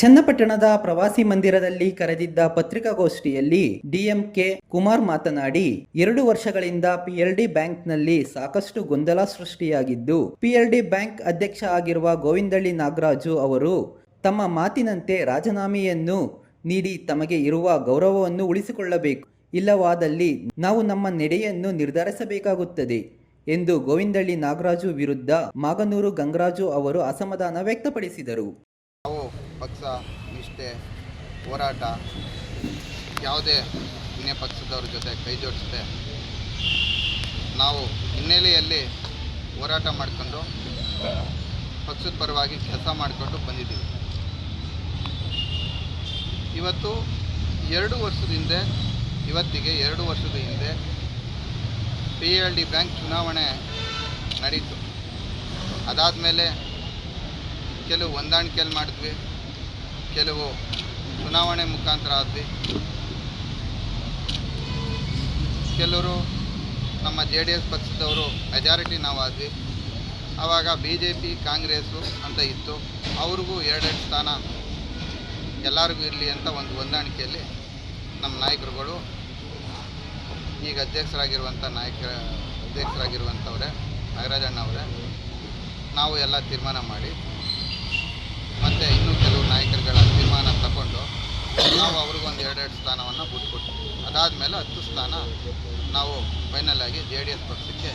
ಚನ್ನಪಟ್ಟಣದ ಪ್ರವಾಸಿ ಮಂದಿರದಲ್ಲಿ ಕರೆದಿದ್ದ ಪತ್ರಿಕಾಗೋಷ್ಠಿಯಲ್ಲಿ ಡಿಎಂಕೆ ಕುಮಾರ್ ಮಾತನಾಡಿ, ಎರಡು ವರ್ಷಗಳಿಂದ ಪಿಎಲ್ಡಿ ಬ್ಯಾಂಕ್ನಲ್ಲಿ ಸಾಕಷ್ಟು ಗೊಂದಲ ಸೃಷ್ಟಿಯಾಗಿದ್ದು, ಪಿಎಲ್ಡಿ ಬ್ಯಾಂಕ್ ಅಧ್ಯಕ್ಷ ಆಗಿರುವ ಗೋವಿಂದಳ್ಳಿ ನಾಗರಾಜು ಅವರು ತಮ್ಮ ಮಾತಿನಂತೆ ರಾಜೀನಾಮೆಯನ್ನು ನೀಡಿ ತಮಗೆ ಇರುವ ಗೌರವವನ್ನು ಉಳಿಸಿಕೊಳ್ಳಬೇಕು. ಇಲ್ಲವಾದಲ್ಲಿ ನಾವು ನಮ್ಮ ನೆಡೆಯನ್ನು ನಿರ್ಧರಿಸಬೇಕಾಗುತ್ತದೆ ಎಂದು ಗೋವಿಂದಳ್ಳಿ ನಾಗರಾಜು ವಿರುದ್ಧ ಮಾಗನೂರು ಗಂಗರಾಜು ಅವರು ಅಸಮಾಧಾನ ವ್ಯಕ್ತಪಡಿಸಿದರು. ಪಕ್ಷ, ನಿಷ್ಠೆ, ಹೋರಾಟ, ಯಾವುದೇ ಇನ್ನೇ ಪಕ್ಷದವ್ರ ಜೊತೆ ಕೈ ಜೋಡಿಸದೆ ನಾವು ಹಿನ್ನೆಲೆಯಲ್ಲಿ ಹೋರಾಟ ಮಾಡಿಕೊಂಡು, ಪಕ್ಷದ ಪರವಾಗಿ ಕೆಲಸ ಮಾಡಿಕೊಂಡು ಬಂದಿದ್ದೀವಿ. ಇವತ್ತು ಎರಡು ವರ್ಷದ ಹಿಂದೆ, ಇವತ್ತಿಗೆ ಎರಡು ವರ್ಷದ ಹಿಂದೆ ಪಿ ಎಲ್ ಡಿ ಬ್ಯಾಂಕ್ ಚುನಾವಣೆ ನಡೀತು. ಅದಾದಮೇಲೆ ಕೆಲವು ಹೊಂದಾಣಿಕೆಯಲ್ಲಿ ಮಾಡಿದ್ವಿ. ಕೆಲವು ಚುನಾವಣೆ ಮುಖಾಂತರ ಆದ್ವಿ. ಕೆಲವರು ನಮ್ಮ ಜೆ ಡಿ ಎಸ್ ಪಕ್ಷದವರು ಮೆಜಾರಿಟಿ ನಾವು ಆದ್ವಿ. ಆವಾಗ ಬಿ ಜೆ ಪಿ ಕಾಂಗ್ರೆಸ್ಸು ಅಂತ ಇತ್ತು. ಅವ್ರಿಗೂ ಎರಡೆರಡು ಸ್ಥಾನ ಎಲ್ಲರಿಗೂ ಇರಲಿ ಅಂತ ಒಂದು ಹೊಂದಾಣಿಕೆಯಲ್ಲಿ ನಮ್ಮ ನಾಯಕರುಗಳು ಈಗ ಅಧ್ಯಕ್ಷರಾಗಿರುವಂಥ ನಾಯಕ, ಅಧ್ಯಕ್ಷರಾಗಿರುವಂಥವ್ರೆ ನಾಗರಾಜಣ್ಣ ನಾವು ಎಲ್ಲ ತೀರ್ಮಾನ ಮಾಡಿ ಮತ್ತು ಇನ್ನೂ ಕೆಲವು ನಾಯಕರುಗಳ ತೀರ್ಮಾನ ತಗೊಂಡು ನಾವು ಅವ್ರಿಗೊಂದು ಎರಡೆರಡು ಸ್ಥಾನವನ್ನು ಬಿಟ್ಬಿಟ್ಟು ಅದಾದಮೇಲೆ ಹತ್ತು ಸ್ಥಾನ ನಾವು ಫೈನಲ್ ಆಗಿ ಜೆ ಡಿ ಎಸ್ ಪಕ್ಷಕ್ಕೆ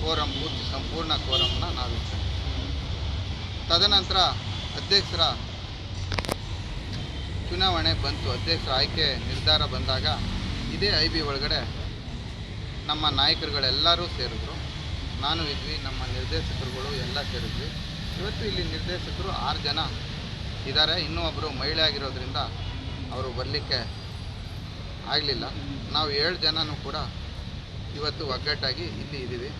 ಕೋರಂ ಪೂರ್ತಿ ಸಂಪೂರ್ಣ ಕೋರಂನ ನಾವು ತದನಂತರ ಅಧ್ಯಕ್ಷರ ಚುನಾವಣೆ ಬಂತು. ಅಧ್ಯಕ್ಷರ ಆಯ್ಕೆ ನಿರ್ಧಾರ ಬಂದಾಗ ಇದೇ ಐ ಬಿ ಒಳಗಡೆ ನಮ್ಮ ನಾಯಕರುಗಳೆಲ್ಲರೂ ಸೇರಿದ್ರು. ನಾನು ಇದ್ವಿ, ನಮ್ಮ ನಿರ್ದೇಶಕರುಗಳು ಎಲ್ಲ ಸೇರಿದ್ವಿ. ಇವತ್ತು ಇಲ್ಲಿ ನಿರ್ದೇಶಕರು ಆರು ಜನ ಇದ್ದಾರೆ. ಇನ್ನೂ ಒಬ್ಬರು ಮಹಿಳೆ ಆಗಿರೋದ್ರಿಂದ ಅವರು ಬರಲಿಕ್ಕೆ ಆಗಲಿಲ್ಲ. ನಾವು ಏಳು ಜನನೂ ಕೂಡ ಇವತ್ತು ಒಗ್ಗಟ್ಟಾಗಿ ಇಲ್ಲಿ ಇದ್ದೀವಿ.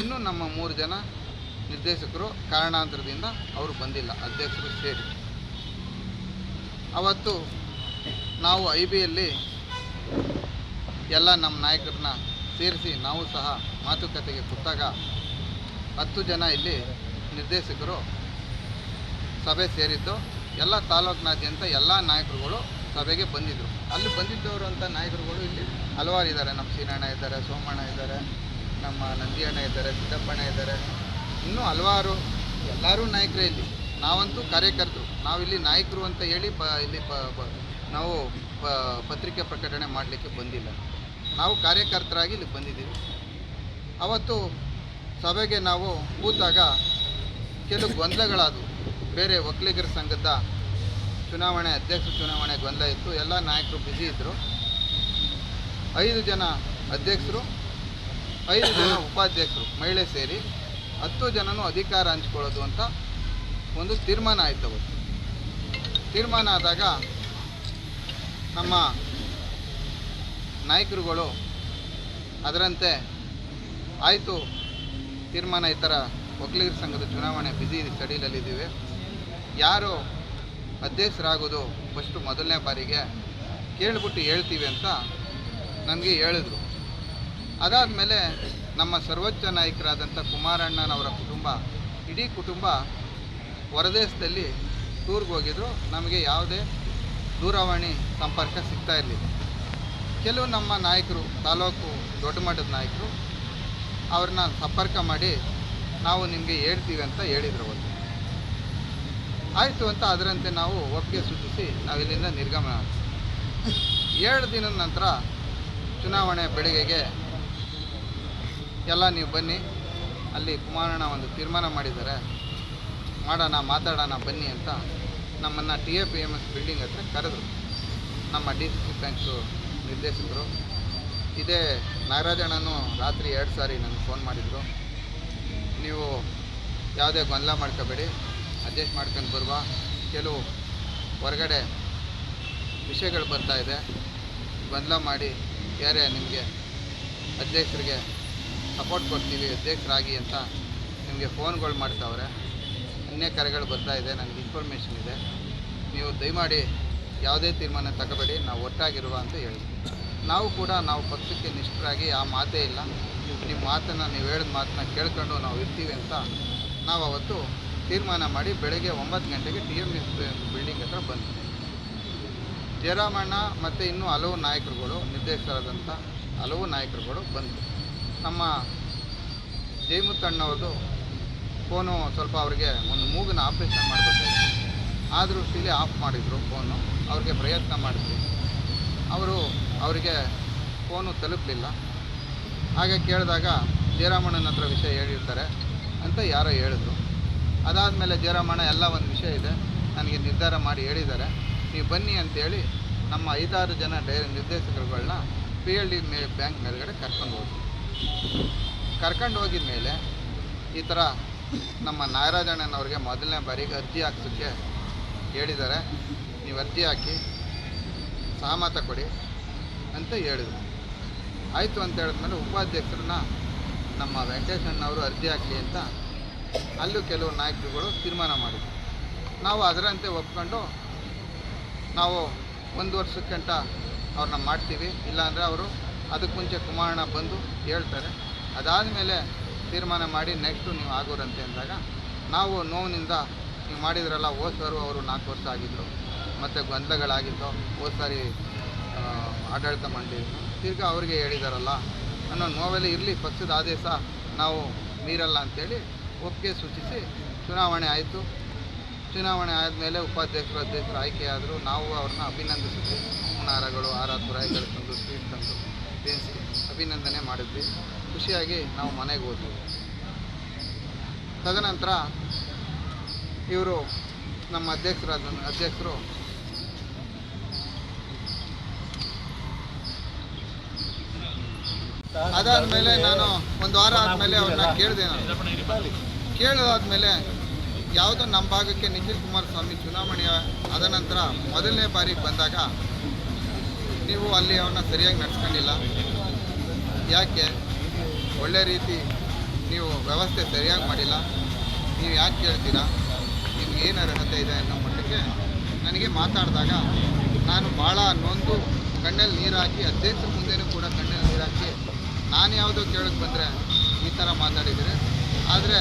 ಇನ್ನೂ ನಮ್ಮ ಮೂರು ಜನ ನಿರ್ದೇಶಕರು ಕಾರಣಾಂತರದಿಂದ ಅವರು ಬಂದಿಲ್ಲ. ಅಧ್ಯಕ್ಷರು ಸೇರಿ. ಅವತ್ತು ನಾವು ಐ ಬಿಯಲ್ಲಿ ಎಲ್ಲ ನಮ್ಮ ನಾಯಕರನ್ನ ಸೇರಿಸಿ ನಾವು ಸಹ ಮಾತುಕತೆಗೆ ಕೂತಾಗ ಹತ್ತು ಜನ ಇಲ್ಲಿ ನಿರ್ದೇಶಕರು ಸಭೆ ಸೇರಿದ್ದು ಎಲ್ಲ ತಾಲೂಕಿನಾದ್ಯಂತ ಎಲ್ಲ ನಾಯಕರುಗಳು ಸಭೆಗೆ ಬಂದಿದ್ದರು ಅಲ್ಲಿ ಬಂದಿದ್ದವರು ಅಂತ ನಾಯಕರುಗಳು ಇಲ್ಲಿ ಹಲವಾರು ಇದ್ದಾರೆ. ನಮ್ಮ ಸೀನಣ್ಣ ಇದ್ದಾರೆ, ಸೋಮಣ್ಣ ಇದ್ದಾರೆ, ನಮ್ಮ ನಂದಿಯಣ್ಣ ಇದ್ದಾರೆ, ಸಿದ್ದಪ್ಪಣ್ಣ ಇದ್ದಾರೆ. ಇನ್ನೂ ಹಲವಾರು ಎಲ್ಲರೂ ನಾಯಕರೇ ಇಲ್ಲಿ. ನಾವಂತೂ ಕಾರ್ಯಕರ್ತರು. ನಾವಿಲ್ಲಿ ನಾಯಕರು ಅಂತ ಹೇಳಿ ಪ ಇಲ್ಲಿ ಪ- ನಾವು ಪತ್ರಿಕೆ ಪ್ರಕಟಣೆ ಮಾಡಲಿಕ್ಕೆ ಬಂದಿಲ್ಲ. ನಾವು ಕಾರ್ಯಕರ್ತರಾಗಿ ಇಲ್ಲಿ ಬಂದಿದ್ದೀವಿ. ಅವತ್ತು ಸಭೆಗೆ ನಾವು ಕೂತಾಗ ಕೆಲವು ಗೊಂದಲಗಳಾದವು. ಬೇರೆ ಒಕ್ಕಲಿಗರ ಸಂಘದ ಚುನಾವಣೆ, ಅಧ್ಯಕ್ಷ ಚುನಾವಣೆ ಗೊಂದಲ ಇತ್ತು. ಎಲ್ಲ ನಾಯಕರು ಬ್ಯುಸಿ ಇದ್ದರು ಐದು ಜನ ಅಧ್ಯಕ್ಷರು, ಐದು ಜನ ಉಪಾಧ್ಯಕ್ಷರು ಮಹಿಳೆ ಸೇರಿ ಹತ್ತು ಜನನೂ ಅಧಿಕಾರ ಹಂಚ್ಕೊಳ್ಳೋದು ಅಂತ ಒಂದು ತೀರ್ಮಾನ ಆಯಿತು ಅವತ್ತು. ತೀರ್ಮಾನ ಆದಾಗ ನಮ್ಮ ನಾಯಕರುಗಳು ಅದರಂತೆ ಆಯಿತು ತೀರ್ಮಾನ ಈ ಥರ ಒಕ್ಕಲಿಗರ ಸಂಘದ ಚುನಾವಣೆ ಬ್ಯುಸಿ ಸ್ಟಡಿಲಲ್ಲಿದ್ದೀವಿ ಯಾರು ಅಧ್ಯಕ್ಷರಾಗೋದು ಫಸ್ಟು ಮೊದಲನೇ ಬಾರಿಗೆ ಕೇಳಿಬಿಟ್ಟು ಹೇಳ್ತೀವಿ ಅಂತ ನನಗೆ ಹೇಳಿದ್ರು. ಅದಾದಮೇಲೆ ನಮ್ಮ ಸರ್ವೋಚ್ಚ ನಾಯಕರಾದಂಥ ಕುಮಾರಣ್ಣನವರ ಕುಟುಂಬ, ಇಡೀ ಕುಟುಂಬ ಹೊರದೇಶದಲ್ಲಿ ಟೂರ್ಗೆ ಹೋಗಿದ್ರು. ನಮಗೆ ಯಾವುದೇ ದೂರವಾಣಿ ಸಂಪರ್ಕ ಸಿಗ್ತಾ ಇರಲಿಲ್ಲ. ಕೆಲವು ನಮ್ಮ ನಾಯಕರು, ತಾಲೂಕು ದೊಡ್ಡ ಮಟ್ಟದ ನಾಯಕರು, ಅವ್ರನ್ನ ಸಂಪರ್ಕ ಮಾಡಿ ನಾವು ನಿಮಗೆ ಹೇಳ್ತೀವಿ ಅಂತ ಹೇಳಿದರು ಅವತ್ತು. ಆಯಿತು ಅಂತ ಅದರಂತೆ ನಾವು ಒಪ್ಪಿಗೆ ಸೂಚಿಸಿ ನಾವಿಲ್ಲಿಂದ ನಿರ್ಗಮನ ಎರಡು ದಿನದ ನಂತರ ಚುನಾವಣೆ ಬೆಳಿಗ್ಗೆಗೆ ಎಲ್ಲ ನೀವು ಬನ್ನಿ, ಅಲ್ಲಿ ಕುಮಾರಣ್ಣ ಒಂದು ತೀರ್ಮಾನ ಮಾಡಿದ್ದಾರೆ. ಮಾಡೋಣ, ಮಾತಾಡೋಣ, ಬನ್ನಿ ಅಂತ ನಮ್ಮನ್ನು T A P M S building ಹತ್ರ ಕರೆದರು. ನಮ್ಮ ಡಿ ಸಿ ಸಿ ಬ್ಯಾಂಕ್ಸು ನಿರ್ದೇಶಕರು. ಇದೇ ನಾಗರಾಜಣ್ಣನು ರಾತ್ರಿ ಎರಡು ಸಾರಿ ನನಗೆ ಫೋನ್ ಮಾಡಿದರು. ನೀವು ಯಾವುದೇ ಗೊಂದಲ ಮಾಡ್ಕೋಬೇಡಿ ಅಡ್ಜಸ್ಟ್ ಮಾಡ್ಕೊಂಡು ಬರುವ ಕೆಲವು ಹೊರಗಡೆ ವಿಷಯಗಳು ಬರ್ತಾ ಇದೆ. ಗೊಂದಲ ಮಾಡಿ ಬೇರೆ ನಿಮಗೆ ಅಧ್ಯಕ್ಷರಿಗೆ ಸಪೋರ್ಟ್ ಕೊಡ್ತೀವಿ, ಅಧ್ಯಕ್ಷರಾಗಿ ಅಂತ ನಿಮಗೆ ಫೋನ್ಗಳು ಮಾಡ್ತಾವ್ರೆ, ಅನ್ಯ ಕರೆಗಳು ಬರ್ತಾ ಇದೆ, ನನಗೆ ಇನ್ಫಾರ್ಮೇಷನ್ ಇದೆ. ನೀವು ದಯಮಾಡಿ ಯಾವುದೇ ತೀರ್ಮಾನ ತಗೋಬೇಡಿ, ನಾವು ಒಟ್ಟಾಗಿರುವ ಅಂತ ಹೇಳಿ. ನಾವು ಕೂಡ ನಾವು ಪಕ್ಷಕ್ಕೆ ನಿಷ್ಠರಾಗಿ ಆ ಮಾತೇ ಇಲ್ಲ. ನಿಮ್ಮ ಮಾತನ್ನು, ನೀವು ಹೇಳಿದ ಮಾತನ್ನ ಕೇಳ್ಕೊಂಡು ನಾವು ಇರ್ತೀವಿ ಅಂತ ನಾವು ಅವತ್ತು ತೀರ್ಮಾನ ಮಾಡಿ ಬೆಳಗ್ಗೆ ಒಂಬತ್ತು ಗಂಟೆಗೆ ಟಿ ಎಂ ಬಿಲ್ಡಿಂಗ್ ಹತ್ರ ಬಂದ್ವಿ. ಜಯರಾಮಣ್ಣ ಮತ್ತು ಇನ್ನೂ ಹಲವು ನಾಯಕರುಗಳು, ನಿರ್ದೇಶಕರಾದಂಥ ಹಲವು ನಾಯಕರುಗಳು ಬಂದರು. ನಮ್ಮ ಜಯಮುತ್ತಣ್ಣವ್ರದ್ದು ಫೋನು ಸ್ವಲ್ಪ ಅವ್ರಿಗೆ ಒಂದು ಮೂಗಿನ ಆಪ್ರೇಷನ್ ಮಾಡಬೇಕಾಗಿತ್ತು ಆ ದೃಷ್ಟಿಯಲ್ಲಿ ಆಫ್ ಮಾಡಿದರು ಫೋನು, ಅವ್ರಿಗೆ ಪ್ರಯತ್ನ ಮಾಡಿದ್ವಿ. ಅವರು ಅವರಿಗೆ ಫೋನು ತಲುಪಲಿಲ್ಲ. ಹಾಗೆ ಕೇಳಿದಾಗ ಜಯರಾಮಣ್ಣನ ಹತ್ರ ವಿಷಯ ಹೇಳಿರ್ತಾರೆ ಅಂತ ಯಾರೋ ಹೇಳಿದ್ರು. ಅದಾದಮೇಲೆ ಜಯರಾಮಣ್ಣ ಎಲ್ಲ ಒಂದು ವಿಷಯ ಇದೆ, ನನಗೆ ನಿರ್ಧಾರ ಮಾಡಿ ಹೇಳಿದ್ದಾರೆ. ನೀವು ಬನ್ನಿ ಅಂತೇಳಿ ನಮ್ಮ ಐದಾರು ಜನ ಡೈ ನಿರ್ದೇಶಕರುಗಳನ್ನ ಪಿ ಎಲ್ ಡಿ ಮೇ ಬ್ಯಾಂಕ್ ಮೇಲ್ಗಡೆ ಕರ್ಕೊಂಡು ಹೋದ್ವಿ ಕರ್ಕೊಂಡು ಹೋಗಿದ ಮೇಲೆ ಈ ಥರ ನಮ್ಮ ನಾಗರಾಜಣ್ಣನವ್ರಿಗೆ ಮೊದಲನೇ ಬಾರಿಗೆ ಅರ್ಜಿ ಹಾಕ್ಸೋಕ್ಕೆ ಹೇಳಿದ್ದಾರೆ. ನೀವು ಅರ್ಜಿ ಹಾಕಿ ಸಹಮತ ಕೊಡಿ ಅಂತ ಹೇಳಿದರು. ಆಯಿತು ಅಂತ ಹೇಳಿದ್ಮೇಲೆ ಉಪಾಧ್ಯಕ್ಷರನ್ನ ನಮ್ಮ ವೆಂಕಟೇಶಣ್ಣವರು ಅರ್ಜಿ ಹಾಕಲಿ ಅಂತ ಅಲ್ಲೂ ಕೆಲವು ನಾಯಕರುಗಳು ತೀರ್ಮಾನ ಮಾಡಿದ್ರು. ನಾವು ಅದರಂತೆ ಒಪ್ಕೊಂಡು ನಾವು ಒಂದು ವರ್ಷಕ್ಕಂಟ ಅವ್ರನ್ನ ಮಾಡ್ತೀವಿ. ಇಲ್ಲಾಂದರೆ ಅವರು ಅದಕ್ಕೆ ಮುಂಚೆ ಕುಮಾರಣ್ಣ ಬಂದು ಹೇಳ್ತಾರೆ. ಅದಾದ ಮೇಲೆ ತೀರ್ಮಾನ ಮಾಡಿ ನೆಕ್ಸ್ಟು ನೀವು ಆಗೋರಂತೆ ಅಂದಾಗ ನಾವು ನೋವಿನಿಂದ ನೀವು ಮಾಡಿದ್ರಲ್ಲ ಓದ್ಸೋರು ಅವರು ನಾಲ್ಕು ವರ್ಷ ಆಗಿದ್ದರು ಮತ್ತು ಗೊಂದಲಗಳಾಗಿತ್ತು ಹೋದ ಸಾರಿ ಆಡಳಿತ ಮಾಡಿದ್ರು ತಿರ್ಗಾ ಅವ್ರಿಗೆ ಹೇಳಿದಾರಲ್ಲ ಅನ್ನೋ ನೋವೆಲ್ಲ ಇರಲಿ, ಪಕ್ಷದ ಆದೇಶ, ನಾವು ಮೀರಲ್ಲ ಅಂಥೇಳಿ ಒಪ್ಪಿಗೆ ಸೂಚಿಸಿ ಚುನಾವಣೆ ಆಯಿತು. ಚುನಾವಣೆ ಆದಮೇಲೆ ಉಪಾಧ್ಯಕ್ಷರು, ಅಧ್ಯಕ್ಷರು ಆಯ್ಕೆಯಾದರು, ನಾವು ಅವ್ರನ್ನ ಅಭಿನಂದಿಸಿದ್ವಿ. ಹುಣಾರಗಳು ಹಾರ ತುರಾಯಿಗಳು ತಂದು, ಸ್ವೀಟ್ ತಂದು ತಿನ್ನಿಸಿ ಅಭಿನಂದನೆ ಮಾಡಿದ್ವಿ. ಖುಷಿಯಾಗಿ ನಾವು ಮನೆಗೆ ಹೋದ್ವಿ. ತದನಂತರ ಇವರು ನಮ್ಮ ಅಧ್ಯಕ್ಷರಾದ, ಅಧ್ಯಕ್ಷರು ಅದಾದಮೇಲೆ ನಾನು ಒಂದು ವಾರ ಆದಮೇಲೆ ಅವ್ರನ್ನ ಕೇಳಿದೆ ನಾನು. ಕೇಳೋದಾದ್ಮೇಲೆ ಯಾವುದೋ ನಮ್ಮ ಭಾಗಕ್ಕೆ ನಿಖಿಲ್ ಕುಮಾರಸ್ವಾಮಿ ಚುನಾವಣೆಯ ಅದ ನಂತರ ಮೊದಲನೇ ಬಾರಿಗೆ ಬಂದಾಗ ನೀವು ಅಲ್ಲಿ ಅವನ್ನ ಸರಿಯಾಗಿ ನಡ್ಸ್ಕೊಂಡಿಲ್ಲ. ಯಾಕೆ? ಒಳ್ಳೆ ರೀತಿ ನೀವು ವ್ಯವಸ್ಥೆ ಸರಿಯಾಗಿ ಮಾಡಿಲ್ಲ. ನೀವು ಯಾಕೆ ಕೇಳ್ತೀರಾ? ನಿಮ್ಗೆ ಏನು ಅರ್ಹತೆ ಇದೆ ಅನ್ನೋ ಮಟ್ಟಕ್ಕೆ ನನಗೆ ಮಾತಾಡಿದಾಗ ನಾನು ಭಾಳ ನೊಂದು, ಕಣ್ಣಲ್ಲಿ ನೀರು ಹಾಕಿ ಅಧ್ಯಕ್ಷರ ಮುಂದೆನೂ ಕೂಡ ಕಣ್ಣಲ್ಲಿ ನೀರು ಹಾಕಿ ನಾನು ಯಾವುದೋ ಕೇಳಕ್ಕೆ ಬಂದರೆ ಈ ಥರ ಮಾತಾಡಿದರೆ ಆದರೆ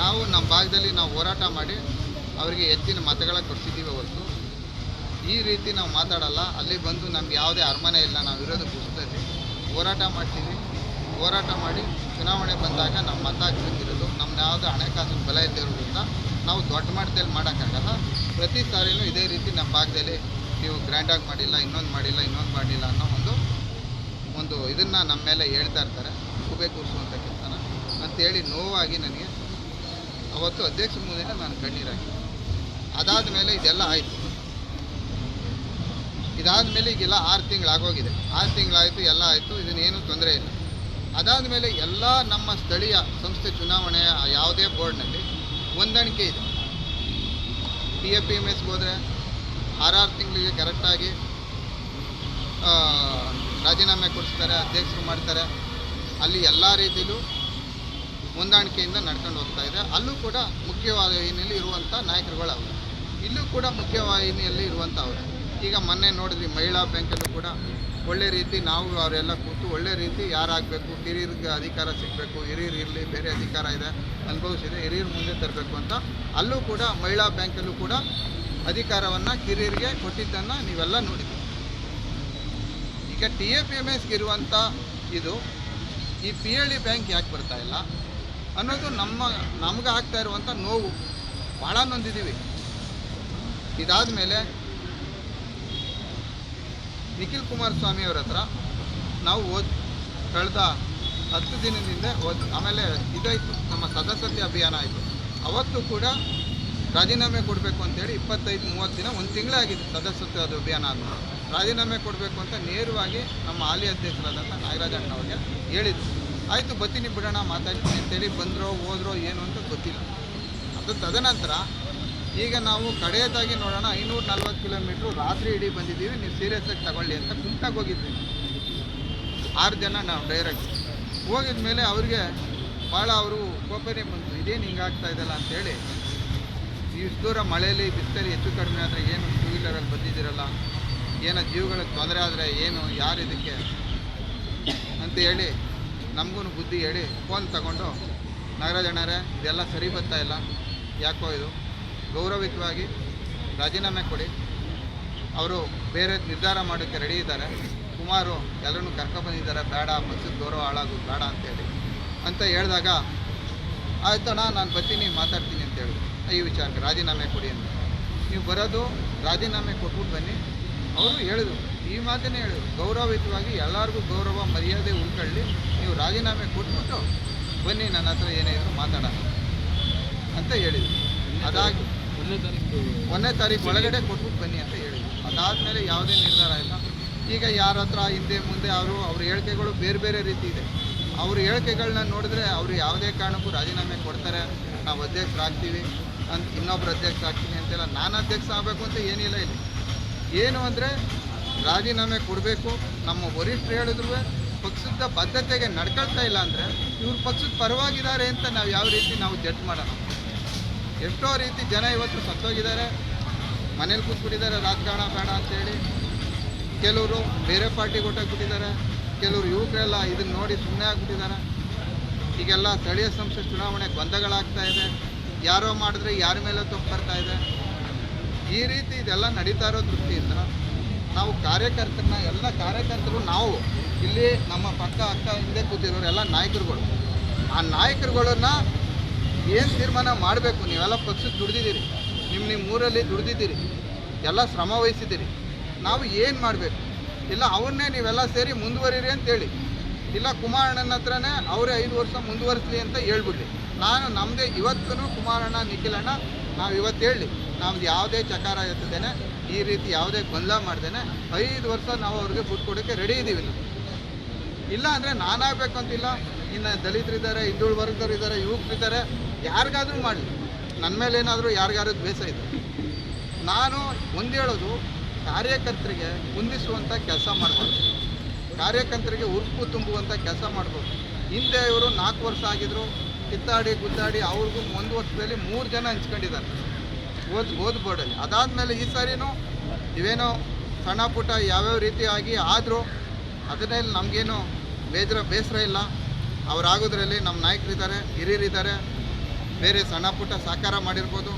ನಾವು ನಮ್ಮ ಭಾಗದಲ್ಲಿ ನಾವು ಹೋರಾಟ ಮಾಡಿ ಅವರಿಗೆ ಹೆಚ್ಚಿನ ಮತಗಳ ಕೊಡ್ತಿದ್ದೀವಿ ಹೊರತು. ಈ ರೀತಿ ನಾವು ಮಾತಾಡಲ್ಲ. ಅಲ್ಲಿ ಬಂದು ನಮ್ಗೆ ಯಾವುದೇ ಅರಮನೆ ಇಲ್ಲ. ನಾವು ಇರೋದು ಪುಸ್ತಕದಲ್ಲಿ ಹೋರಾಟ ಮಾಡ್ತೀವಿ. ಹೋರಾಟ ಮಾಡಿ ಚುನಾವಣೆ ಬಂದಾಗ ನಮ್ಮ ಮತ ಹಾಕ್ಬೇಕಿರೋದು ನಮ್ಮ ಯಾವುದೇ ಹಣಕಾಸಿನ ಬಲ ಇದ್ದಿರೋದ್ರಿಂದ ನಾವು ದೊಡ್ಡ ಮಟ್ಟದಲ್ಲಿ ಮಾಡೋಕ್ಕಾಗಲ್ಲ. ಪ್ರತಿ ಸಾರಿನೂ ಇದೇ ರೀತಿ ನಮ್ಮ ಭಾಗದಲ್ಲಿ ನೀವು ಗ್ರ್ಯಾಂಡಾಗಿ ಮಾಡಿಲ್ಲ, ಇನ್ನೊಂದು ಮಾಡಿಲ್ಲ ಇನ್ನೊಂದು ಮಾಡಿಲ್ಲ ಅನ್ನೋ ಒಂದು ಒಂದು ಇದನ್ನು ನಮ್ಮ ಮೇಲೆ ಹೇಳ್ತಾ ಇರ್ತಾರೆ ಕುಬೆ ಕೂರಿಸುವಂಥ ಕೆಲಸನ. ಅಂತೇಳಿ ನೋವಾಗಿ ನನಗೆ ಅವತ್ತು ಅಧ್ಯಕ್ಷರ ಮುಂದೆ ನಾನು ಕಣ್ಣೀರಾಕಿ ಅದಾದ ಮೇಲೆ ಇದೆಲ್ಲ ಆಯಿತು. ಇದಾದ ಮೇಲೆ ಈಗೆಲ್ಲ ಆರು ತಿಂಗಳಾಗೋಗಿದೆ. ಆರು ತಿಂಗಳಾಯಿತು, ಎಲ್ಲ ಆಯಿತು, ಇದನ್ನೇನು ತೊಂದರೆ ಇಲ್ಲ. ಅದಾದ ಮೇಲೆ ಎಲ್ಲ ನಮ್ಮ ಸ್ಥಳೀಯ ಸಂಸ್ಥೆ ಚುನಾವಣೆಯ ಯಾವುದೇ ಬೋರ್ಡ್ನಲ್ಲಿ ಹೊಂದಾಣಿಕೆ ಇದೆ. ಪಿ ಎಫ್ ಪಿ ಎಂ ಎಸ್ಗೆ ಹೋದರೆ ಆರಾರು ತಿಂಗಳಿಗೆ ಕರೆಕ್ಟಾಗಿ ರಾಜೀನಾಮೆ ಕೊಡಿಸ್ತಾರೆ, ಅಧ್ಯಕ್ಷರು ಮಾಡ್ತಾರೆ. ಅಲ್ಲಿ ಎಲ್ಲ ರೀತಿಯಲ್ಲೂ ಹೊಂದಾಣಿಕೆಯಿಂದ ನಡ್ಕೊಂಡು ಹೋಗ್ತಾ ಇದೆ. ಅಲ್ಲೂ ಕೂಡ ಮುಖ್ಯವಾಹಿನಿಯಲ್ಲಿ ಇರುವಂಥ ನಾಯಕರುಗಳು ಅವರು ಇಲ್ಲೂ ಕೂಡ ಮುಖ್ಯವಾಹಿನಿಯಲ್ಲಿ ಇರುವಂಥ ಅವರು ಈಗ ಮೊನ್ನೆ ನೋಡಿದ್ವಿ, ಮಹಿಳಾ ಬ್ಯಾಂಕಲ್ಲೂ ಕೂಡ ಒಳ್ಳೆ ರೀತಿ ನಾವು ಅವರೆಲ್ಲ ಕೂತು ಒಳ್ಳೆ ರೀತಿ ಯಾರಾಗಬೇಕು, ಹಿರಿಯರಿಗೆ ಅಧಿಕಾರ ಸಿಗಬೇಕು, ಹಿರಿಯರು ಇರಲಿ, ಬೇರೆ ಅಧಿಕಾರ ಇದೆ, ಅನುಭವಿಸಿದೆ, ಹಿರಿಯರು ಮುಂದೆ ತರಬೇಕು ಅಂತ. ಅಲ್ಲೂ ಕೂಡ ಮಹಿಳಾ ಬ್ಯಾಂಕಲ್ಲೂ ಕೂಡ ಅಧಿಕಾರವನ್ನು ಕಿರಿಯರಿಗೆ ಕೊಟ್ಟಿದ್ದನ್ನು ನೀವೆಲ್ಲ ನೋಡಿದ್ದೀವಿ ಈಗ ಟಿ ಎ ಪಿ ಎಂ ಎಸ್ಗೆ ಇರುವಂಥ ಇದು ಈ ಪಿ ಎಲ್ ಡಿ ಬ್ಯಾಂಕ್ ಯಾಕೆ ಬರ್ತಾ ಇಲ್ಲ? ಅನ್ನೋದು ನಮ್ಮ, ನಮ್ಗೆ ಆಗ್ತಾ ಇರುವಂಥ ನೋವು ಭಾಳ ನೊಂದಿದ್ದೀವಿ. ಇದಾದ ಮೇಲೆ ನಿಖಿಲ್ ಕುಮಾರಸ್ವಾಮಿ ಅವ್ರ ಹತ್ರ ನಾವು ಓದ್, ಕಳೆದ ಹತ್ತು ದಿನದಿಂದ ಓದ್, ಆಮೇಲೆ ಇದಾಯಿತು. ನಮ್ಮ ಸದಸ್ಯತೆ ಅಭಿಯಾನ ಆಯಿತು. ಅವತ್ತು ಕೂಡ ರಾಜೀನಾಮೆ ಕೊಡಬೇಕು ಅಂತೇಳಿ ಇಪ್ಪತ್ತೈದು, ಮೂವತ್ತು ದಿನ, ಒಂದು ತಿಂಗಳಾಗಿದೆ ಸದಸ್ಯತ್ವ ಅಭಿಯಾನ ಆದಮೇಲೆ. ರಾಜೀನಾಮೆ ಕೊಡಬೇಕು ಅಂತ ನೇರವಾಗಿ ನಮ್ಮ ಹಾಲಿ ಅಧ್ಯಕ್ಷರಾದಂಥ ನಾಗರಾಜ ಅಣ್ಣವ್ರಿಗೆ ಹೇಳಿದ್ರು. ಆಯಿತು ಬತ್ತೀನಿ ಬಿಡೋಣ, ಮಾತಾಡ್ತೀನಿ ಅಂತೇಳಿ ಬಂದರೋ, ಹೋದ್ರೋ, ಏನು ಅಂತ ಗೊತ್ತಿಲ್ಲ. ಅದು ತದನಂತರ ಈಗ ನಾವು ಕಡೆಯದಾಗಿ ನೋಡೋಣ, ಐನೂರು ನಲ್ವತ್ತು ಕಿಲೋಮೀಟ್ರು ರಾತ್ರಿ ಇಡೀ ಬಂದಿದ್ದೀವಿ, ನೀವು ಸೀರಿಯಸ್ಸಾಗಿ ತಗೊಳ್ಳಿ ಅಂತ ಕುಂಟಾಗಿ ಹೋಗಿದ್ವಿ. ಆರು ಜನ ನಾವು ಡೈರೆಕ್ಟ್ ಹೋಗಿದ ಮೇಲೆ ಅವ್ರಿಗೆ ಭಾಳ ಅವರು ಕೋಪನೆ ಬಂತು, ಇದೇನು ಹಿಂಗಾಗ್ತಾ ಇದೆಲ್ಲ ಅಂತೇಳಿ. ಇಷ್ಟು ದೂರ ಮಳೆಯಲ್ಲಿ ಬಿಸ್ತಲ್ಲಿ ಹೆಚ್ಚು ಕಡಿಮೆ ಆದರೆ ಏನು ಟೂ ವೀಲರಲ್ಲಿ ಬಂದಿದ್ದೀರಲ್ಲ? ಏನೋ ಜೀವಗಳಿಗೆ ತೊಂದರೆ ಆದರೆ ಏನು, ಯಾರು ಇದಕ್ಕೆ? ಅಂತ ಹೇಳಿ ನಮಗೂ ಬುದ್ಧಿ ಹೇಳಿ ಫೋನ್ ತಗೊಂಡು ನಾಗರಾಜಣ್ಣರೇ ಇದೆಲ್ಲ ಸರಿ ಬರ್ತಾ ಇಲ್ಲ. ಯಾಕೋ ಇದು? ಗೌರವಿತವಾಗಿ ರಾಜೀನಾಮೆ ಕೊಡಿ. ಅವರು ಬೇರೆ ನಿರ್ಧಾರ ಮಾಡೋಕ್ಕೆ ರೆಡಿ ಇದ್ದಾರೆ. ಕುಮಾರು ಎಲ್ಲರನ್ನೂ ಕರ್ಕೊಬಂದಿದ್ದಾರೆ ಬೇಡ ಪಕ್ಷದ ಗೌರವ ಹಾಳಾಗೋದು ಬೇಡ ಅಂತೇಳಿ ಅಂತ ಹೇಳಿದಾಗ, ಆಯ್ತಣ್ಣ, ನಾನು ಬರ್ತೀನಿ, ಮಾತಾಡ್ತೀನಿ ಅಂತ ಹೇಳಿದ್ರು. ಈ ವಿಚಾರಕ್ಕೆ ರಾಜೀನಾಮೆ ಕೊಡಿ ಅಂತ. ನೀವು ಬರೋದು ರಾಜೀನಾಮೆ ಕೊಟ್ಬಿಟ್ಟು ಬನ್ನಿ. ಅವರು ಹೇಳಿದರು. ಈ ಮಾತನ್ನೇ ಹೇಳಿದರು. ಗೌರವಯುತವಾಗಿ ಎಲ್ಲರಿಗೂ ಗೌರವ ಮರ್ಯಾದೆ ಉಳ್ಕೊಳ್ಳಿ. ನೀವು ರಾಜೀನಾಮೆ ಕೊಟ್ಬಿಟ್ಟು ಬನ್ನಿ ನನ್ನ ಹತ್ರ ಏನೇ ಇದ್ರು ಮಾತಾಡೋಣ ಅಂತ ಹೇಳಿದರು. ಅದಾಗಿ ಒಂದನೇ ತಾರೀಕು ಒಳಗಡೆ ಕೊಟ್ಬಿಟ್ಟು ಬನ್ನಿ ಅಂತ ಹೇಳಿದರು. ಅದಾದಮೇಲೆ ಯಾವುದೇ ನಿರ್ಧಾರ ಇಲ್ಲ. ಈಗ ಯಾರ ಹತ್ರ ಹಿಂದೆ ಮುಂದೆ ಅವರು ಅವ್ರ ಹೇಳಿಕೆಗಳು ಬೇರೆ ಬೇರೆ ರೀತಿ ಇದೆ. ಅವ್ರ ಹೇಳಿಕೆಗಳನ್ನ ನೋಡಿದ್ರೆ ಅವರು ಯಾವುದೇ ಕಾರಣಕ್ಕೂ ರಾಜೀನಾಮೆ ಕೊಡ್ತಾರೆ. ನಾವು ಅಧ್ಯಕ್ಷರಾಗ್ತೀವಿ. ಅಂತ ಇನ್ನೊಬ್ರು ಅಧ್ಯಕ್ಷ ಆಗ್ತೀನಿ ಅಂತೆಲ್ಲ ನಾನು ಅಧ್ಯಕ್ಷ ಆಗಬೇಕು ಅಂತ ಏನಿಲ್ಲ ಇಲ್ಲಿ. ಏನು ಅಂದರೆ ರಾಜೀನಾಮೆ ಕೊಡಬೇಕು. ನಮ್ಮ ವರಿಷ್ಠರು ಹೇಳಿದ್ರು, ಪಕ್ಷದ ಬದ್ಧತೆಗೆ ನಡ್ಕೊಳ್ತಾ ಇಲ್ಲ ಅಂದರೆ ಇವ್ರು ಪಕ್ಷದ ಪರವಾಗಿದ್ದಾರೆ ಅಂತ ನಾವು ಯಾವ ರೀತಿ ನಾವು ಜಡ್ಜ್ ಮಾಡೋಣ? ಎಷ್ಟೋ ರೀತಿ ಜನ ಇವತ್ತು ಸತ್ತೋಗಿದ್ದಾರೆ. ಮನೇಲಿ ಕೂತ್ಬಿಟ್ಟಿದ್ದಾರೆ ರಾಜಕಾರಣ ಬೇಡ ಅಂತೇಳಿ. ಕೆಲವರು ಬೇರೆ ಪಾರ್ಟಿಗೆ ಕೊಟ್ಟಾಕ್ಬಿಟ್ಟಿದ್ದಾರೆ. ಕೆಲವರು ಯುವಕರೆಲ್ಲ ಇದನ್ನ ನೋಡಿ ಸುಮ್ಮನೆ ಆಗ್ಬಿಟ್ಟಿದ್ದಾರೆ. ಈಗೆಲ್ಲ ಸ್ಥಳೀಯ ಸಂಸ್ಥೆ ಚುನಾವಣೆ ಗೊಂದಗಳಾಗ್ತಾ ಇದೆ. ಯಾರೋ ಮಾಡಿದ್ರೆ ಯಾರ ಮೇಲೆ ತಪ್ಪು ಬರ್ತಾ ಇದೆ? ಈ ರೀತಿ ಇದೆಲ್ಲ ನಡೀತಾ ಇರೋ ದೃಷ್ಟಿಯಿಂದ ನಾವು ಕಾರ್ಯಕರ್ತರನ್ನ, ಎಲ್ಲ ಕಾರ್ಯಕರ್ತರು ನಾವು ಇಲ್ಲಿ ನಮ್ಮ ಪಕ್ಕ ಅಕ್ಕ ಹಿಂದೆ ಕೂತಿರೋರು ಎಲ್ಲ ನಾಯಕರುಗಳು. ಆ ನಾಯಕರುಗಳನ್ನ ಏನು ತೀರ್ಮಾನ ಮಾಡಬೇಕು? ನೀವೆಲ್ಲ ಪಕ್ಷಕ್ಕೆ ದುಡ್ದಿದ್ದೀರಿ. ನಿಮ್ಮ ನಿಮ್ಮ ಊರಲ್ಲಿ ದುಡ್ದಿದ್ದೀರಿ. ಎಲ್ಲ ಶ್ರಮ ವಹಿಸಿದ್ದೀರಿ. ನಾವು ಏನು ಮಾಡಬೇಕು? ಇಲ್ಲ, ಅವನ್ನೇ ನೀವೆಲ್ಲ ಸೇರಿ ಮುಂದುವರಿರಿ ಅಂತೇಳಿ ಇಲ್ಲ, ಕುಮಾರಣ್ಣನ ಹತ್ರನೇ ಅವರೇ ಐದು ವರ್ಷ ಮುಂದುವರಿಸಲಿ ಅಂತ ಹೇಳ್ಬಿಡ್ರಿ ನಾನು ನಮ್ಮದೇ ಇವತ್ತೂ ಕುಮಾರಣ್ಣ, ನಿಖಿಲಣ್ಣ ನಾವು ಇವತ್ತು ಹೇಳಿ, ನಾವು ಯಾವುದೇ ಚಕಾರ ಎತ್ತದೇನೆ, ಈ ರೀತಿ ಯಾವುದೇ ಗೊಂದಲ ಮಾಡ್ದೇನೆ, ಐದು ವರ್ಷ ನಾವು ಅವ್ರಿಗೆ ಫುಡ್ ಕೊಡೋಕ್ಕೆ ರೆಡಿ ಇದ್ದೀವಿ ನಾವು. ಇಲ್ಲ ಅಂದರೆ ನಾನಾಗಬೇಕಂತಿಲ್ಲ ಇನ್ನು ದಲಿತರಿದ್ದಾರೆ, ಹಿಂದುಳ್ ವರ್ಗದವ್ರು ಇದ್ದಾರೆ ಯುವಕರಿದ್ದಾರೆ ಯಾರಿಗಾದ್ರೂ ಮಾಡಲಿ. ನನ್ನ ಮೇಲೆ ಏನಾದರೂ ಯಾರಿಗಾದ್ರೂ ದ್ವೇಷ ಇದೆ. ನಾನು ಒಂದು ಹೇಳೋದು, ಕಾರ್ಯಕರ್ತರಿಗೆ ಹೊಂದಿಸುವಂಥ ಕೆಲಸ ಮಾಡಬಾರ್ದು. ಕಾರ್ಯಕರ್ತರಿಗೆ ಉರುಪು ತುಂಬುವಂಥ ಕೆಲಸ ಮಾಡ್ಬೋದು ಹಿಂದೆ ಇವರು ನಾಲ್ಕು ವರ್ಷ ಆಗಿದ್ರು ಕಿತ್ತಾಡಿ ಗುದ್ದಾಡಿ ಅವ್ರಿಗೂ ಒಂದು ವರ್ಷದಲ್ಲಿ ಮೂರು ಜನ ಹಂಚ್ಕೊಂಡಿದ್ದಾರೆ. ಓದ್ ಓದ್ ಬೋರ್ಡಲ್ಲಿ ಅದಾದಮೇಲೆ ಈ ಸಾರಿನೂ ಇವೇನೋ ಸಣ್ಣ ಪುಟ್ಟ ಯಾವ್ಯಾವ ರೀತಿಯಾಗಿ ಆದರೂ ಅದರಲ್ಲಿ ನಮಗೇನು ಬೇಜರ ಬೇಸರ ಇಲ್ಲ. ಅವರಾಗೋದ್ರಲ್ಲಿ ನಮ್ಮ ನಾಯಕರಿದ್ದಾರೆ, ಹಿರಿಯರಿದ್ದಾರೆ. ಬೇರೆ ಸಣ್ಣ ಪುಟ್ಟ ಸಹಕಾರ ಮಾಡಿರ್ಬೋದು.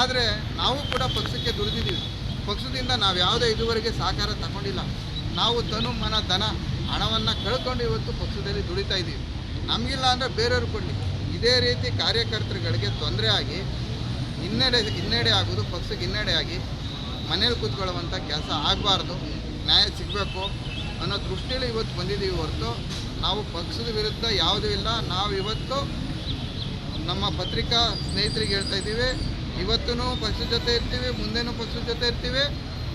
ಆದರೆ ನಾವು ಕೂಡ ಪಕ್ಷಕ್ಕೆ ದುಡಿದಿದ್ದೀವಿ. ಪಕ್ಷದಿಂದ ನಾವು ಯಾವುದೇ ಇದುವರೆಗೆ ಸಹಕಾರ ತಗೊಂಡಿಲ್ಲ. ನಾವು ತನು ಮನ, ಧನ, ಹಣವನ್ನು ಕಳ್ಕೊಂಡು ಇವತ್ತು ಪಕ್ಷದಲ್ಲಿ ದುಡಿತಾ ಇದ್ದೀವಿ. ನಮಗಿಲ್ಲ ಅಂದರೆ ಬೇರೆಯವ್ರು ಕೊಡಲಿ. ಇದೇ ರೀತಿ ಕಾರ್ಯಕರ್ತರುಗಳಿಗೆ ತೊಂದರೆ ಆಗಿ, ಹಿನ್ನಡೆ ಹಿನ್ನಡೆ ಆಗೋದು ಪಕ್ಷಕ್ಕೆ ಹಿನ್ನಡೆ ಆಗಿ, ಮನೇಲಿ ಕೂತ್ಕೊಳ್ಳುವಂಥ ಕೆಲಸ ಆಗಬಾರ್ದು, ನ್ಯಾಯ ಸಿಗಬೇಕು ಅನ್ನೋ ದೃಷ್ಟಿಯಲ್ಲಿ ಇವತ್ತು ಬಂದಿದ್ದೀವಿ ಹೊರತು ನಾವು ಪಕ್ಷದ ವಿರುದ್ಧ ಯಾವುದೂ ಇಲ್ಲ. ನಾವು ಇವತ್ತು ನಮ್ಮ ಪತ್ರಿಕಾ ಸ್ನೇಹಿತರಿಗೆ ಹೇಳ್ತಾ ಇದ್ದೀವಿ ಇವತ್ತೂ ಪಕ್ಷದ ಜೊತೆ ಇರ್ತೀವಿ, ಮುಂದೆನೂ ಪಕ್ಷದ ಜೊತೆ ಇರ್ತೀವಿ,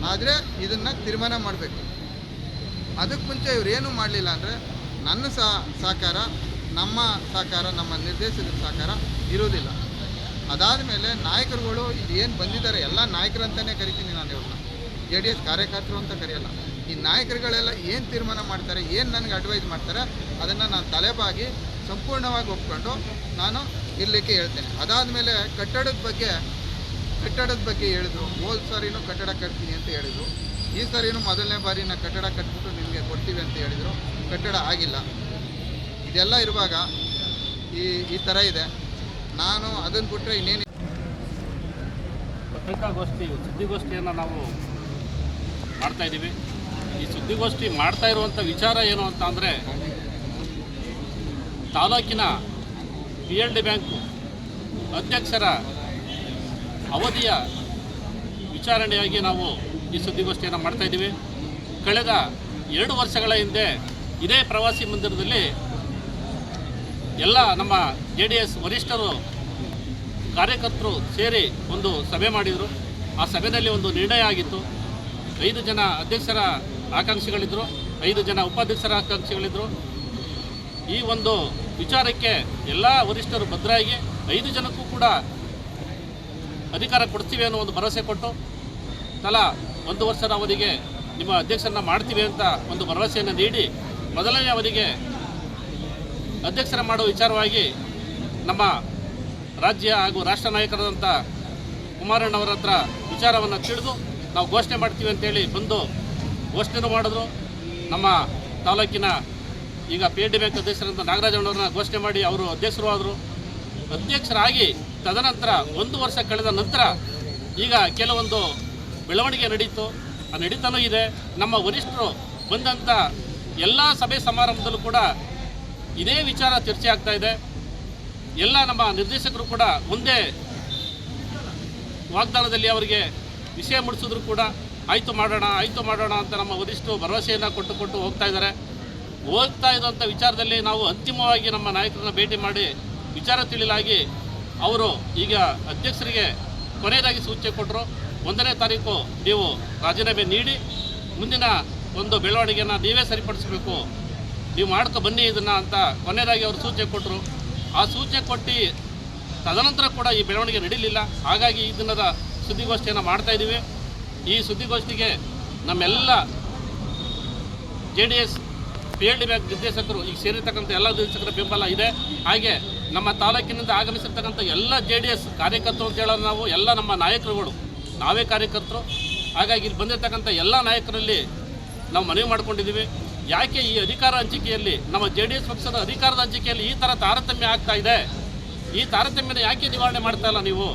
ಆದರೆ ಇದನ್ನು ತೀರ್ಮಾನ ಮಾಡಬೇಕು. ಅದಕ್ಕೆ ಮುಂಚೆ ಇವ್ರು ಏನೂ ಮಾಡಲಿಲ್ಲ ಅಂದರೆ, ನನ್ನ ಸಹ ಸಹಕಾರ ನಮ್ಮ ಸಹಕಾರ, ನಮ್ಮ ನಿರ್ದೇಶಕರ ಸಹಕಾರ ಇರೋದಿಲ್ಲ ಅದಾದ ಮೇಲೆ ನಾಯಕರುಗಳು ಏನು ಬಂದಿದ್ದಾರೆ, ಎಲ್ಲ ನಾಯಕರಂತಲೇ ಕರಿತೀನಿ ನಾನು ಇವ್ರನ್ನ. ಜೆ ಡಿ ಎಸ್ ಕಾರ್ಯಕರ್ತರು ಅಂತ ಕರೆಯಲ್ಲ. ಈ ನಾಯಕರುಗಳೆಲ್ಲ ಏನು ತೀರ್ಮಾನ ಮಾಡ್ತಾರೆ, ಏನು ನನಗೆ ಅಡ್ವೈಸ್ ಮಾಡ್ತಾರೆ, ಅದನ್ನು ನಾನು ತಲೆಬಾಗಿ ಸಂಪೂರ್ಣವಾಗಿ ಒಪ್ಕೊಂಡು ನಾನು ಇರಲಿಕ್ಕೆ ಹೇಳ್ತೇನೆ. ಅದಾದ ಮೇಲೆ ಕಟ್ಟಡದ ಬಗ್ಗೆ ಕಟ್ಟಡದ ಬಗ್ಗೆ ಹೇಳಿದ್ರು. ಹೋದ ಸಾರಿನೂ ಕಟ್ಟಡ ಕಟ್ತೀನಿ ಅಂತ ಹೇಳಿದರು. ಈ ಸಾರಿನೂ ಮೊದಲನೇ ಬಾರಿ ನಾನು ಕಟ್ಟಡ ಕಟ್ಬಿಟ್ಟು ನಿಮಗೆ ಕೊಡ್ತೀವಿ ಅಂತ ಹೇಳಿದರು. ಕಟ್ಟಡ ಆಗಿಲ್ಲ. ಇದೆಲ್ಲ ಇರುವಾಗ ಈ ಈ ಥರ ಇದೆ. ನಾನು ಅದನ್ನು ಬಿಟ್ಟರೆ ಇನ್ನೇನು ಪತ್ರಿಕಾಗೋಷ್ಠಿ, ಸುದ್ದಿಗೋಷ್ಠಿಯನ್ನು ನಾವು ಮಾಡ್ತಾ ಇದ್ದೀವಿ. ಈ ಸುದ್ದಿಗೋಷ್ಠಿ ಮಾಡ್ತಾ ಇರುವಂಥ ವಿಚಾರ ಏನು ಅಂತ ಅಂದರೆ, ತಾಲೂಕಿನ ಪಿ ಎಲ್ ಡಿ ಬ್ಯಾಂಕು ಅಧ್ಯಕ್ಷರ ಅವಧಿಯ ವಿಚಾರಣೆಯಾಗಿ ನಾವು ಈ ಸುದ್ದಿಗೋಷ್ಠಿಯನ್ನು ಮಾಡ್ತಾ ಇದ್ದೀವಿ. ಕಳೆದ ಎರಡು ವರ್ಷಗಳ ಹಿಂದೆ ಇದೇ ಪ್ರವಾಸಿ ಮಂದಿರದಲ್ಲಿ ಎಲ್ಲ ನಮ್ಮ ಜೆ ಡಿ ಎಸ್ ವರಿಷ್ಠರು, ಕಾರ್ಯಕರ್ತರು ಸೇರಿ ಒಂದು ಸಭೆ ಮಾಡಿದರು. ಆ ಸಭೆಯಲ್ಲಿ ಒಂದು ನಿರ್ಣಯ ಆಗಿತ್ತು. ಐದು ಜನ ಅಧ್ಯಕ್ಷರ ಆಕಾಂಕ್ಷಿಗಳಿದ್ದರು ಐದು ಜನ ಉಪಾಧ್ಯಕ್ಷರ ಆಕಾಂಕ್ಷಿಗಳಿದ್ದರು ಈ ಒಂದು ವಿಚಾರಕ್ಕೆ ಎಲ್ಲ ವರಿಷ್ಠರು ಭದ್ರಾಗಿ, ಐದು ಜನಕ್ಕೂ ಕೂಡ ಅಧಿಕಾರ ಕೊಡ್ತೀವಿ ಅನ್ನೋ ಒಂದು ಭರವಸೆ ಕೊಟ್ಟು, ತಲಾ ಒಂದು ವರ್ಷದ ಅವಧಿಗೆ ನಿಮ್ಮ ಅಧ್ಯಕ್ಷರನ್ನ ಮಾಡ್ತೀವಿ ಅಂತ ಒಂದು ಭರವಸೆಯನ್ನು ನೀಡಿ, ಮೊದಲನೇ ಅವಧಿಗೆ ಅಧ್ಯಕ್ಷರ ಮಾಡುವ ವಿಚಾರವಾಗಿ ನಮ್ಮ ರಾಜ್ಯ ಹಾಗೂ ರಾಷ್ಟ್ರ ನಾಯಕರಾದಂಥ ಕುಮಾರಣ್ಣವರ ಹತ್ರ ವಿಚಾರವನ್ನು ತಿಳಿದು ನಾವು ಘೋಷಣೆ ಮಾಡ್ತೀವಿ ಅಂತೇಳಿ ಬಂದು ಘೋಷಣೆನೂ ಮಾಡಿದ್ರು. ನಮ್ಮ ತಾಲೂಕಿನ ಈಗ ಪಿ ಡಿ ಬ್ಯಾಂಕ್ ಅಧ್ಯಕ್ಷರಂತ ನಾಗರಾಜಣ್ಣವ್ರನ್ನ ಘೋಷಣೆ ಮಾಡಿ ಅವರು ಅಧ್ಯಕ್ಷರು ಆದರು ಅಧ್ಯಕ್ಷರಾಗಿ ತದನಂತರ ಒಂದು ವರ್ಷ ಕಳೆದ ನಂತರ ಈಗ ಕೆಲವೊಂದು ಬೆಳವಣಿಗೆ ನಡೀತು. ಆ ನಡೀತಾನೂ ಇದೆ. ನಮ್ಮ ವರಿಷ್ಠರು ಬಂದಂಥ ಎಲ್ಲ ಸಭೆ ಸಮಾರಂಭದಲ್ಲೂ ಕೂಡ ಇದೇ ವಿಚಾರ ಚರ್ಚೆ ಆಗ್ತಾ ಇದೆ. ಎಲ್ಲ ನಮ್ಮ ನಿರ್ದೇಶಕರು ಕೂಡ ಒಂದೇ ವಾಗ್ದಾನದಲ್ಲಿ ಅವರಿಗೆ ವಿಷಯ ಮುಡಿಸಿದ್ರು ಕೂಡ ಆಯಿತು ಮಾಡೋಣ ಆಯಿತು ಮಾಡೋಣ ಅಂತ ನಮ್ಮ ವರಿಷ್ಠರು ಭರವಸೆಯನ್ನು ಕೊಟ್ಟು ಕೊಟ್ಟು ಹೋಗ್ತಾ ಇದ್ದಾರೆ. ಹೋಗ್ತಾ ಇದ್ದಂಥ ವಿಚಾರದಲ್ಲಿ ನಾವು ಅಂತಿಮವಾಗಿ ನಮ್ಮ ನಾಯಕರನ್ನ ಭೇಟಿ ಮಾಡಿ ವಿಚಾರ ತಿಳಿಲಾಗಿ ಅವರು ಈಗ ಅಧ್ಯಕ್ಷರಿಗೆ ಕೊನೆಯದಾಗಿ ಸೂಚನೆ ಕೊಟ್ಟರು ಒಂದನೇ ತಾರೀಕು ನೀವು ರಾಜೀನಾಮೆ ನೀಡಿ, ಮುಂದಿನ ಒಂದು ಬೆಳವಣಿಗೆಯನ್ನು ನೀವೇ ಸರಿಪಡಿಸಬೇಕು ನೀವು ಮಾಡ್ತಾ ಬನ್ನಿ ಇದನ್ನು ಅಂತ ಕೊನೆಯದಾಗಿ ಅವರು ಸೂಚನೆ ಕೊಟ್ಟರು ಆ ಸೂಚನೆ ಕೊಟ್ಟು ತದನಂತರ ಕೂಡ ಈ ಬೆಳವಣಿಗೆ ನಡೀಲಿಲ್ಲ. ಹಾಗಾಗಿ ಈ ದಿನದ ಸುದ್ದಿಗೋಷ್ಠಿಯನ್ನು ಮಾಡ್ತಾ ಇದ್ದೀವಿ ಈ ಸುದ್ದಿಗೋಷ್ಠಿಗೆ ನಮ್ಮೆಲ್ಲ J D S, P L D bank ನಿರ್ದೇಶಕರು ಈಗ ಸೇರಿರ್ತಕ್ಕಂಥ ಎಲ್ಲ ನಿರ್ದೇಶಕರ ಬೆಂಬಲ ಇದೆ. ಹಾಗೆ ನಮ್ಮ ತಾಲೂಕಿನಿಂದ ಆಗಮಿಸಿರ್ತಕ್ಕಂಥ ಎಲ್ಲ ಜೆ ಡಿ ಎಸ್ ಕಾರ್ಯಕರ್ತರು ಅಂತ ಹೇಳೋದು ನಾವು, ಎಲ್ಲ ನಮ್ಮ ನಾಯಕರುಗಳು. ನಾವೇ ಕಾರ್ಯಕರ್ತರು. ಹಾಗಾಗಿ ಇಲ್ಲಿ ಬಂದಿರತಕ್ಕಂಥ ಎಲ್ಲ ನಾಯಕರಲ್ಲಿ ನಾವು ಮನವಿ ಮಾಡ್ಕೊಂಡಿದ್ದೀವಿ. ಯಾಕೆ ಈ ಅಧಿಕಾರ ಹಂಚಿಕೆಯಲ್ಲಿ, ನಮ್ಮ ಜೆ ಡಿ ಎಸ್ ಪಕ್ಷದ ಅಧಿಕಾರದ ಹಂಚಿಕೆಯಲ್ಲಿ ಈ ಥರ ತಾರತಮ್ಯ ಆಗ್ತಾ ಇದೆ? ಈ ತಾರತಮ್ಯನ ಯಾಕೆ ನಿವಾರಣೆ ಮಾಡ್ತಾ ಇಲ್ಲ ನೀವು?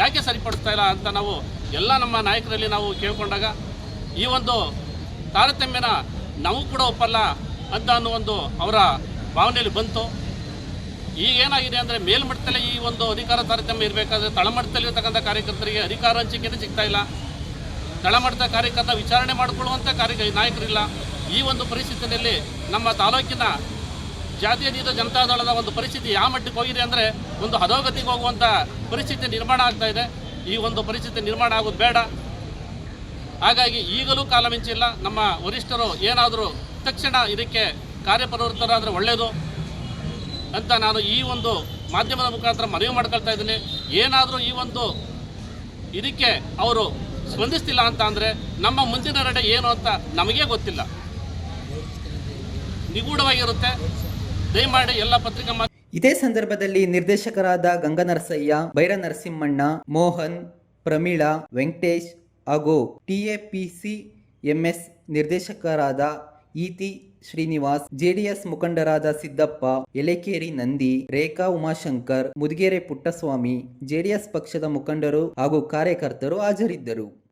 ಯಾಕೆ ಸರಿಪಡಿಸ್ತಾ ಇಲ್ಲ ಅಂತ ನಾವು ಎಲ್ಲ ನಮ್ಮ ನಾಯಕರಲ್ಲಿ ನಾವು ಕೇಳಿಕೊಂಡಾಗ, ಈ ಒಂದು ತಾರತಮ್ಯನ ನಾವು ಕೂಡ ಒಪ್ಪಲ್ಲ ಅಂತ ಅನ್ನೋ ಒಂದು ಅವರ ಭಾವನೆಯಲ್ಲಿ ಬಂತು. ಈಗ ಏನಾಗಿದೆ ಅಂದರೆ ಮೇಲ್ಮಟ್ಟದಲ್ಲಿ ಈ ಒಂದು ಅಧಿಕಾರ ತಾರತಮ್ಯ ಇರಬೇಕಾದ್ರೆ ತಳಮಟ್ಟದಲ್ಲಿ ಇರ್ತಕ್ಕಂಥ ಕಾರ್ಯಕರ್ತರಿಗೆ ಅಧಿಕಾರ ಹಂಚಿಕೆನೇ ಸಿಗ್ತಾ ಇಲ್ಲ. ತಳಮಟ್ಟದ ಕಾರ್ಯಕರ್ತ ವಿಚಾರಣೆ ಮಾಡಿಕೊಳ್ಳುವಂಥ ಕಾರ್ಯ ನಾಯಕರಿಲ್ಲ. ಈ ಒಂದು ಪರಿಸ್ಥಿತಿಯಲ್ಲಿ ನಮ್ಮ ತಾಲೂಕಿನ ಜಾತ್ಯತೀತ ಜನತಾದಳದ ಒಂದು ಪರಿಸ್ಥಿತಿ ಯಾವ ಮಟ್ಟಕ್ಕೆ ಹೋಗಿದೆ ಅಂದರೆ ಒಂದು ಹದೋಗತಿಗೆ ಹೋಗುವಂಥ ಪರಿಸ್ಥಿತಿ ನಿರ್ಮಾಣ ಆಗ್ತಾ ಇದೆ. ಈ ಒಂದು ಪರಿಸ್ಥಿತಿ ನಿರ್ಮಾಣ ಆಗೋದು ಬೇಡ. ಹಾಗಾಗಿ ಈಗಲೂ ಕಾಲ ಮಿಂಚಿಲ್ಲ. ನಮ್ಮ ವರಿಷ್ಠರು ಏನಾದರೂ ತಕ್ಷಣ ಇದಕ್ಕೆ ಕಾರ್ಯಪ್ರವೃತ್ತರಾದರೆ ಒಳ್ಳೆಯದು ಅಂತ ನಾನು ಈ ಒಂದು ಮಾಧ್ಯಮದ ಮುಖಾಂತರ ಮನವಿ ಮಾಡ್ಕೊಳ್ತಾ ಇದ್ದೀನಿ. ಏನಾದರೂ ಈ ಒಂದು ಇದಕ್ಕೆ ಅವರು ಸ್ಪಂದಿಸ್ತಿಲ್ಲ ಅಂತ ಅಂದರೆ ನಮ್ಮ ಮುಂದಿನ ನಡೆ ಏನು ಅಂತ ನಮಗೇ ಗೊತ್ತಿಲ್ಲ. ನಿಗೂಢವಾಗಿರುತ್ತೆ. ದಯಮಾಡಿ ಎಲ್ಲ ಪತ್ರಿಕಾ ಇದೇ ಸಂದರ್ಭದಲ್ಲಿ ನಿರ್ದೇಶಕರಾದ ಗಂಗನರಸಯ್ಯ ಬೈರ ನರಸಿಂಹಣ್ಣ ಮೋಹನ್, ಪ್ರಮೀಳಾ, ವೆಂಕಟೇಶ್ ಹಾಗೂ ಟಿಎಪಿಸಿ ಎಂಎಸ್ ನಿರ್ದೇಶಕರಾದ ಈತಿ ಶ್ರೀನಿವಾಸ್, ಜೆಡಿಎಸ್ ಮುಖಂಡರಾದ ಸಿದ್ದಪ್ಪ, ಎಲೆಕೇರಿ ನಂದಿ, ರೇಖಾ ಉಮಾಶಂಕರ್, ಮುದಿಗೆರೆ ಪುಟ್ಟಸ್ವಾಮಿ, ಜೆಡಿಎಸ್ ಪಕ್ಷದ ಮುಖಂಡರು ಹಾಗೂ ಕಾರ್ಯಕರ್ತರು ಹಾಜರಿದ್ದರು.